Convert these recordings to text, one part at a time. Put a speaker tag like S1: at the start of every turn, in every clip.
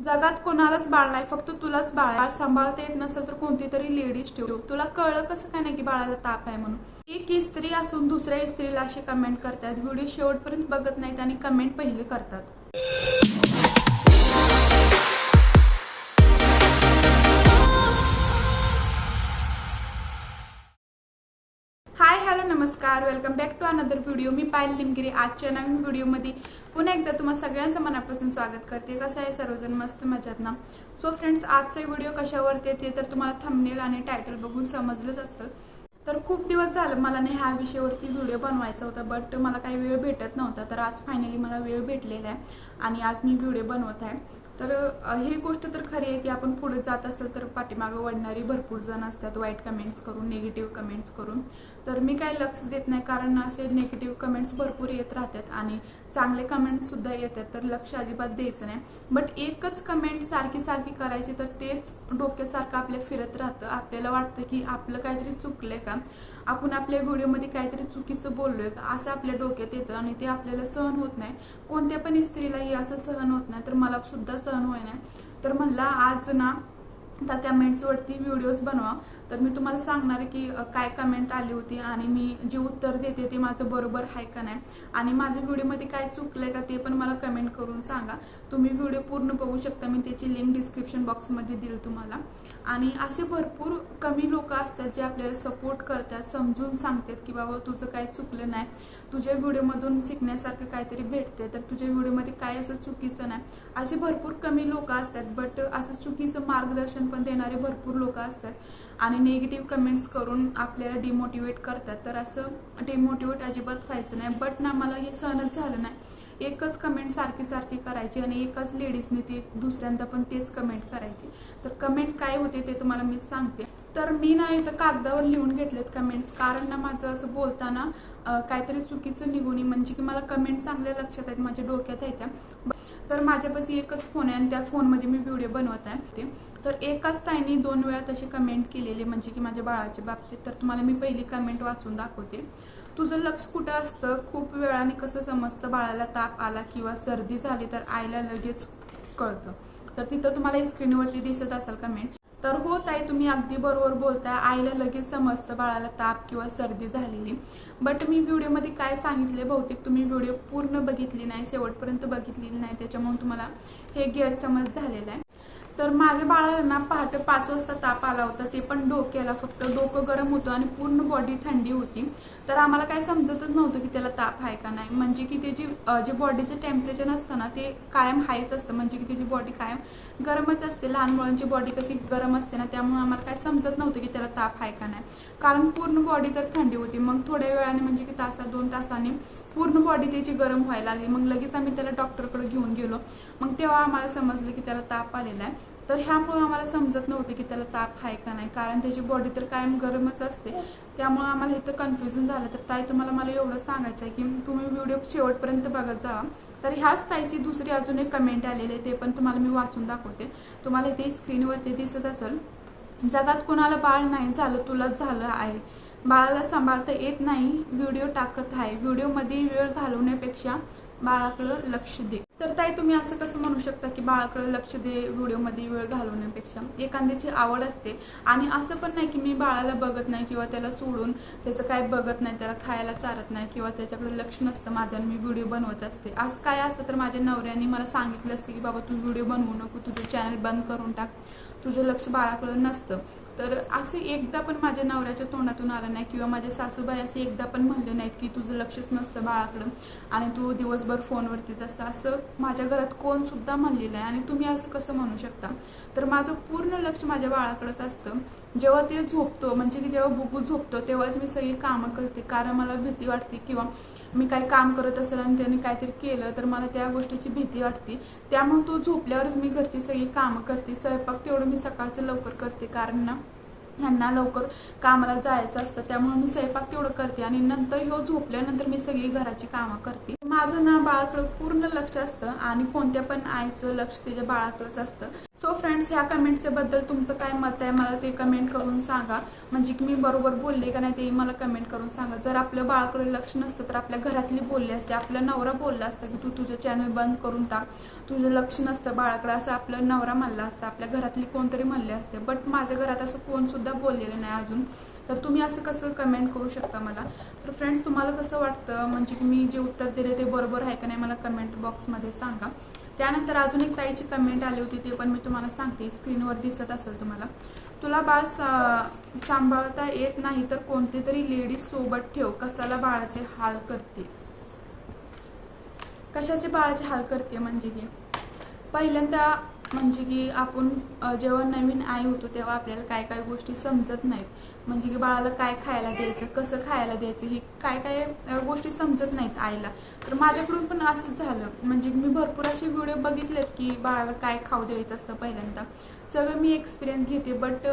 S1: जगात कोणालाच बाळ नाही फक्त तुलाच बाळ बाळ सांभाळता येत नसेल तर कोणती तरी लेडीज ठेव. तुला कळलं कसं काय नाही की बाळाला ताप आहे म्हणून? एक स्त्री असून दुसऱ्या स्त्रीला अशी कमेंट करतात. व्हिडिओ शेवटपर्यंत बघत नाहीत आणि कमेंट पहिले करतात. नमस्कार. Welcome back to another video मी पायल लिमगिरी आजच्या नवीन व्हिडिओमध्ये पुन्हा एकदा तुम्हा सगळ्यांचं मनापासून स्वागत करते. कसं आहे? सर्वजण मस्त मजात ना? सो फ्रेंड्स आजचा व्हिडिओ कशावरती येते तर तुम्हाला थंबनेल आणि टायटल बघून समजलंच असतं तर खूप दिवस झालं मला नाही ह्या विषयावरती व्हिडिओ बनवायचा होता बट मला काही वेळ भेटत नव्हता. तर आज फायनली मला वेळ भेटलेला आहे आणि आज मी व्हिडिओ बनवत आहे. तर ही गोष्ट तर खरी आहे की आपण पुढे जात असेल तर पाठीमागं वडणारी भरपूर जण असतात. वाईट कमेंट्स करून निगेटिव्ह कमेंट्स करून. तर मी काही लक्ष देत नाही कारण असे निगेटिव्ह कमेंट्स भरपूर येत राहतात आणि चांगले कमेंट्स सुद्धा येतात तर लक्ष अजिबात द्यायचं नाही. बट एकच कमेंट सारखी सारखी करायची तर तेच डोक्यासारखं आपल्या फिरत राहतं. आपल्याला वाटतं की आपलं काहीतरी चुकलंय का? आपण आपल्या व्हिडिओमध्ये काहीतरी चुकीचं बोललोय का? असं आपल्या डोक्यात येतं आणि ते आपल्याला सहन होत नाही. कोणत्या पण स्त्रीलाही असं सहन होत नाही तर मला सुद्धा सहन होय नाही तर म्हणला आज ना त्या कमेंट्सवरती व्हिडिओज बनवा. तर मी तुम्हाला सांगणार आहे की काय कमेंट आली होती आणि मी जे उत्तर देते ते माझं बरोबर आहे का नाही. आणि माझ्या व्हिडिओमध्ये काय चुकलंय का ते पण मला कमेंट करून सांगा. तुम्ही व्हिडिओ पूर्ण बघू शकता. मी त्याची लिंक डिस्क्रिप्शन बॉक्समध्ये दिली तुम्हाला. आणि असे भरपूर कमी लोक असतात जे आपल्याला सपोर्ट करतात समजून सांगतात की बाबा तुझं काय चुकलं नाही. तुझ्या व्हिडिओमधून शिकण्यासारखं काहीतरी भेटते तर तुझ्या व्हिडिओमध्ये काय असं चुकीचं नाही. असे भरपूर कमी लोक असतात बट असं चुकीचं मार्गदर्शन पण देणारे भरपूर लोक असतात. आणि निगेटिव्ह कमेंट्स करून आपल्याला डिमोटिवेट करतात तर असं डिमोटिवेट अजिबात व्हायचं नाही. बट ना मला हे सहनच झालं नाही. एकच कमेंट सारखी सारखी करायची आणि एकाच लेडीजने ती दुसऱ्यांदा पण तेच कमेंट करायची. तर कमेंट काय होते ते तुम्हाला मी सांगते. तर मी ना इथं कागदावर लिहून घेतलेत कमेंट्स कारण ना माझं असं बोलताना काहीतरी चुकीचं निघून म्हणजे की मला कमेंट चांगल्या लक्षात आहेत माझ्या डोक्यात आहेत त्या. तर माझ्यापाशी एकच फोन आहे आणि त्या फोनमध्ये मी व्हिडिओ बनवत आहे. ते तर एकाच ताईने दोन वेळा तशी कमेंट केलेली म्हणजे की माझ्या बाळाच्या बाबतीत. तर तुम्हाला मी पहिली कमेंट वाचून दाखवते. तुझं लक्ष कुठं असतं? खूप वेळाने कसं समजतं? बाळाला ताप आला किंवा सर्दी झाली तर आईला लगेच कळतं. तर तिथं तुम्हाला स्क्रीनवरती दिसत असेल कमेंट तर होत आहे तुम्ही अगदी बरोबर बोलताय. आईला लगेच समजतं बाळाला ताप किंवा सर्दी झालेली. बट मी व्हिडिओमध्ये काय सांगितले बहुतेक तुम्ही व्हिडिओ पूर्ण बघितली नाही शेवटपर्यंत बघितलेली नाही. त्याच्यामुळे तुम्हाला हे गैरसमज झालेला आहे. तर माझ्या बाळाला ना पहाटे पाच वाजता ताप आला होता. ते पण डोक्याला फक्त डोकं गरम होतं आणि पूर्ण बॉडी थंडी होती. तर आम्हाला काय समजतच नव्हतं की त्याला ताप आहे का नाही. म्हणजे की त्याची जे बॉडीचं टेम्परेचर असतं ना ते कायम हायच असतं. म्हणजे की त्याची बॉडी कायम गरमच असते. लहान मुलांची बॉडी कशी गरम असते ना त्यामुळे आम्हाला काय समजत नव्हतं की त्याला ताप आहे का नाही. कारण पूर्ण बॉडी तर थंडी होती. मग थोड्या वेळाने म्हणजे की तासात दोन तासाने पूर्ण बॉडी त्याची गरम व्हायला लागली. मग लगेच आम्ही त्याला डॉक्टरकडे घेऊन गेलो. मग तेव्हा आम्हाला समजलं की त्याला ताप आलेला आहे. तर ह्यामुळं आम्हाला समजत नव्हतं की त्याला ताप आहे का नाही. कारण त्याची बॉडी तर कायम गरमच असते. त्यामुळं आम्हाला इथं कन्फ्युजन झालं. तर ताई तुम्हाला मला एवढं सांगायचं आहे की तुम्ही व्हिडिओ शेवटपर्यंत बघत जावा तर ह्याच ताईची दुसरी अजून एक कमेंट आलेली आहे. ते पण तुम्हाला मी वाचून दाखवते. तुम्हाला इथे स्क्रीनवरती दिसत असेल. जगात कोणाला बाळ नाही झालं तुलाच झालं आहे. बाळाला सांभाळता येत नाही व्हिडिओ टाकत आहे. व्हिडिओमध्ये वेळ घालवण्यापेक्षा बाळाकडं लक्ष दे. तर ताई तुम्ही असं कसं म्हणू शकता की बाळाकडे लक्ष दे व्हिडिओमध्ये वेळ घालवण्यापेक्षा? एखाद्याची आवड असते आणि असं पण नाही की मी बाळाला बघत नाही किंवा त्याला सोडून त्याचं काय बघत नाही त्याला खायला चारत नाही किंवा त्याच्याकडे लक्ष नसतं माझ्या मी व्हिडिओ बनवत असते. असं काय असतं तर माझ्या नवऱ्याने मला सांगितलं असते की बाबा तू व्हिडिओ बनवू नको तुझं चॅनल बंद करून टाक. तुझं लक्ष बाळाकडे नसतं. तर असे एकदा पण माझ्या नवऱ्याच्या तोंडातून आलं नाही किंवा माझ्या सासूबाई असे एकदा पण म्हणले नाहीत की तुझं लक्षच नसतं बाळाकडं आणि तू दिवसभर फोनवरतीच असतं. असं माझ्या घरात कोण सुद्धा म्हणलेलं आहे आणि तुम्ही असं कसं म्हणू शकता? तर माझं पूर्ण लक्ष माझ्या बाळाकडंच असतं. जेव्हा ते झोपतो म्हणजे की जेव्हा बुगू झोपतो तेव्हाच मी सगळी कामं करते. कारण मला भीती वाटते किंवा मी काही काम करत असेल आणि त्याने काहीतरी केलं तर मला त्या गोष्टीची भीती वाटते. त्यामुळे तो झोपल्यावरच मी घरची सगळी कामं करते. स्वयंपाक तेवढं मी सकाळचं लवकर करते कारण ना ह्यांना लवकर कामाला जायचं असतं. त्यामुळे मी स्वयंपाक तेवढं करते आणि नंतर ह्यो झोपल्यानंतर मी सगळी घराची कामं करते. माझं ना बाळाकडं पूर्ण लक्ष असतं आणि कोणत्या पण आईचं लक्ष त्याच्या बाळाकडंच असतं. सो फ्रेंड्स ह्या कमेंटच्या बद्दल तुमचं काय मत आहे? मला ते कमेंट करून सांगा. म्हणजे की मी बरोबर बोलले का नाही ते मला कमेंट करून सांगा. जर आपल्या बाळाकडे लक्ष नसतं तर आपल्या घरातली बोलले असते आपला नवरा बोलला असता की तू तुझं चॅनल बंद करून टाक. तुझं लक्ष नसतं बाळाकडे असं आपलं नवरा म्हणला असतं आपल्या घरातली कोणतरी म्हणले असते. बट माझ्या घरात असं कोणसुद्धा बोललेलं नाही अजून. तर तुम्ही असं कसं कमेंट करू शकता मला? तर फ्रेंड्स तुम्हाला कसं वाटतं? म्हणजे की मी जे उत्तर दिले ते बरोबर आहे का नाही मला कमेंट बॉक्समध्ये सांगा. त्यानंतर अजून एक ताईची कमेंट आली होती ते पण मी तुम्हाला सांगते. स्क्रीनवर दिसत असेल तुम्हाला. तुला बाळ सा- सांभाळता येत नाही तर कोणते तरी लेडीज सोबत ठेव. कशाला बाळाचे हाल करते? कशाचे बाळाचे हाल करते? म्हणजे की पहिल्यांदा म्हणजे की आपण जेव्हा नवीन आई होतो तेव्हा आपल्याला काय काय गोष्टी समजत नाहीत. म्हणजे की बाळाला काय खायला द्यायचं कसं खायला द्यायचं हे काय काय गोष्टी समजत नाहीत आईला. तर माझ्याकडून पण असंच झालं. म्हणजे मी भरपूर असे व्हिडिओ बघितलेत की बाळाला काय खाऊ द्यायचं असतं पहिल्यांदा. सगळं मी एक्सपिरियन्स घेते बट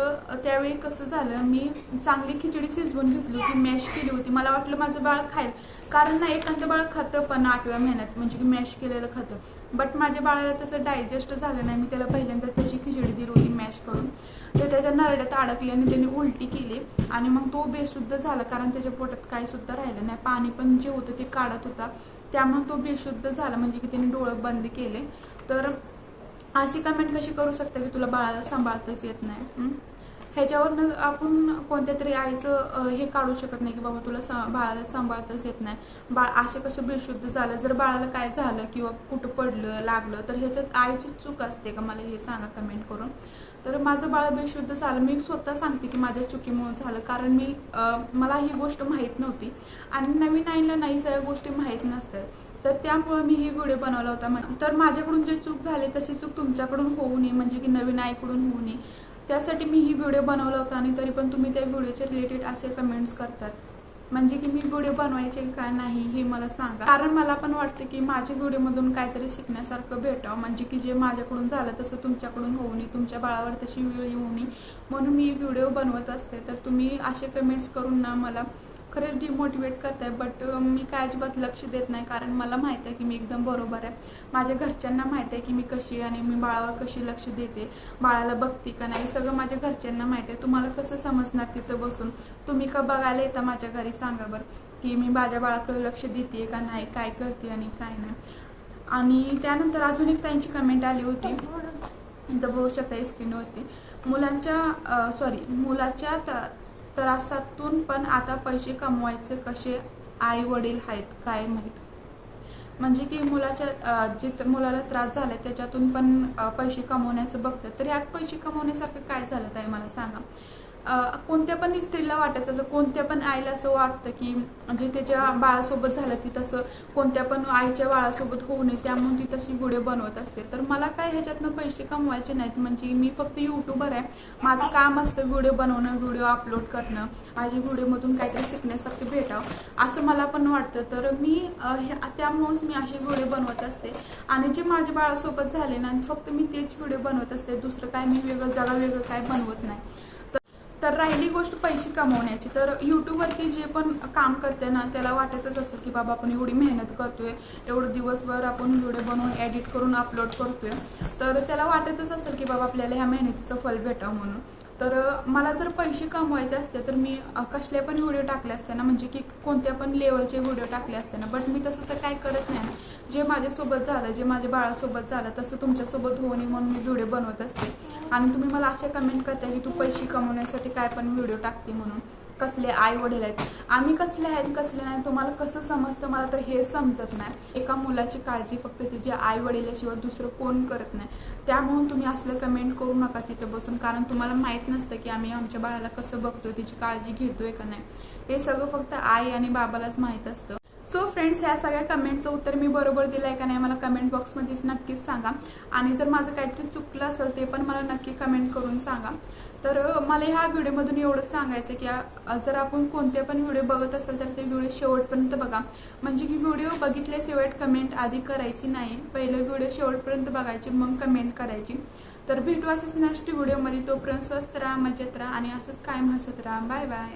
S1: त्यावेळी कसं झालं मी चांगली खिचडी शिजवून घेतली होती मॅश केली होती. मला वाटलं माझं बाळ खाईल. कारण ना एखादं बाळ खातं पण आठव्या महिन्यात म्हणजे की मॅश केलेलं खातं. बट माझ्या बाळाला तसं डायजेस्ट झालं नाही. मी त्याला पहिल्यांदा त्याची खिचडी दिली होती मॅश करून. तर त्याच्या नरड्यात अडकली आणि त्याने उलटी केली. आणि मग तो बेशुद्ध झाला कारण त्याच्या पोटात काही सुद्धा राहिलं नाही. पाणी पण जे होतं ते काढत होता. त्यामुळे तो बेशुद्ध झाला म्हणजे की त्याने डोळं बंद केले. तर अशी कमेंट कशी करू शकता की तुला बाळाला सांभाळताच येत नाही? ह्याच्यावरनं आपण कोणत्या तरी आईचं हे काढू शकत नाही की बाबा तुला सा बाळाला सांभाळताच येत नाही. बाळ असे कसं बेशुद्ध झालं? जर बाळाला काय झालं किंवा कुठं पडलं लागलं तर ह्याच्यात आईची चूक असते का? मला हे सांगा कमेंट करून. तर माझं बाळ बेशुद्ध झालं. मी स्वतः सांगते की माझ्या चुकीमुळे झालं. कारण मी मला ही गोष्ट माहीत नव्हती. आणि नवीन आईला नाही सगळ्या गोष्टी माहीत नसतात. तर त्यामुळं मी ही व्हिडिओ बनवला होता. तर माझ्याकडून जे चूक झाली तशी चूक तुमच्याकडून होऊ नये. म्हणजे की नवीन आईकडून होऊ नये. त्यासाठी मी ही व्हिडिओ बनवला होता आणि तरी पण तुम्ही त्या व्हिडिओच्या रिलेटेड असे कमेंट्स करतात. म्हणजे की मी व्हिडिओ बनवायचे का नाही हे मला सांगा. कारण मला पण वाटतं की माझ्या व्हिडिओमधून काहीतरी शिकण्यासारखं भेटावं. म्हणजे की जे माझ्याकडून झालं तसं तुमच्याकडून होऊ नये तुमच्या बाळावर तशी वेळ येऊ नये म्हणून मी व्हिडिओ बनवत असते. तर तुम्ही असे कमेंट्स करून ना मला खरंच डिमोटिवेट करताय बट मी काय अजिबात लक्ष देत नाही. कारण मला माहीत आहे की मी एकदम बरोबर आहे. माझ्या घरच्यांना माहीत आहे की मी कशी आणि मी बाळावर कशी लक्ष देते बाळाला बघते का नाही. सगळं माझ्या घरच्यांना माहीत आहे. तुम्हाला कसं समजणार तिथं बसून? तुम्ही का बघायला येता माझ्या घरी? सांगा बरं. की मी माझ्या बाळाकडे लक्ष देते का नाही? काय करते आणि काय नाही. आणि त्यानंतर अजून एक त्यांची कमेंट आली होती. इथं बघू शकता स्क्रीनवरती मुलांच्या सॉरी मुलाच्या त्रासातून पण आता पैसे कमवायचे कसे आई वडील आहेत काय माहीत. म्हणजे की मुलाच्या जे मुलाला त्रास झाला त्याच्यातून पण पैसे कमवण्याचं बघतं तर यात पैसे कमवण्यासारखं काय झालं ताई? मला सांगा. कोणत्या पण स्त्रीला वाटत असं कोणत्या पण आईला असं वाटतं की जे त्याच्या बाळासोबत झालं ती तसं कोणत्या पण आईच्या बाळासोबत होऊ नये त्यामुळे ती तशी व्हिडिओ बनवत असते. तर मला काय ह्याच्यातनं पैसे कमवायचे नाहीत म्हणजे मी फक्त यूट्यूबर आहे. माझं काम असतं व्हिडिओ बनवणं व्हिडिओ अपलोड करणं माझ्या व्हिडिओमधून काहीतरी शिकण्यासारखं भेटावं असं मला पण वाटतं. तर मी हे- त्यामुळेच मी असे व्हिडिओ बनवत असते. आणि जे माझ्या बाळासोबत झाले ना फक्त मी तेच व्हिडिओ बनवत असते दुसरं काय मी वेगळं जागा वेगळं काय बनवत नाही. तर राहिली गोष्ट पैसे कमवण्याची. तर यूट्यूबवरती जे पण काम करते ना त्याला वाटतच असेल की बाबा आपण एवढी मेहनत करतोय एवढं दिवसभर आपण व्हिडिओ बनवून एडिट करून अपलोड करतोय. तर त्याला वाटतच असेल की बाबा आपल्याला ह्या मेहनतीचं फल भेटावं म्हणून. तर मला जर पैसे कमवायचे असते तर मी कसले पण व्हिडिओ टाकले असते ना म्हणजे की कोणत्या पण लेवलचे व्हिडिओ टाकले असते ना बट मी तसं तर काय करत नाही ना. जे माझ्यासोबत झालं जे माझ्या बाळासोबत झालं तसं तुमच्यासोबत होऊ नये म्हणून मी व्हिडिओ बनवत असते. आणि तुम्ही मला अशा कमेंट करता की तू पैसे कमवण्यासाठी काय पण व्हिडिओ टाकते म्हणून. कसले आई वडील आहेत आम्ही कसले आहेत कसले नाही तुम्हाला कसं समजतं मला तर हे समजत नाही. एका मुलाची काळजी फक्त तिचे आई वडिलाशिवाय दुसरं कोण करत नाही. त्यामुळे तुम्ही असलं कमेंट करू नका तिथं बसून कारण तुम्हाला माहीत नसतं की आम्ही आमच्या बाळाला कसं बघतो तिची काळजी घेतोय का नाही. हे सगळं फक्त आई आणि बाबालाच माहीत असतं. सो फ्रेंड्स ह्या सगळ्या कमेंटचं उत्तर मी बरोबर दिलं आहे का नाही मला कमेंट बॉक्समध्येच नक्कीच सांगा. आणि जर माझं काहीतरी चुकलं असेल ते पण मला नक्की कमेंट करून सांगा. तर मला ह्या व्हिडिओमधून एवढंच सांगायचं की जर आपण कोणते पण व्हिडिओ बघत असेल तर ते व्हिडिओ शेवटपर्यंत बघा. म्हणजे की व्हिडिओ बघितल्याशिवाय कमेंट आधी करायची नाही. पहिलं व्हिडिओ शेवटपर्यंत बघायची मग कमेंट करायची. तर भेटू असंच नेक्स्ट व्हिडिओमध्ये तोपर्यंत स्वस्त राहा मजेत राहा आणि असंच कायम हसत राहा. Bye bye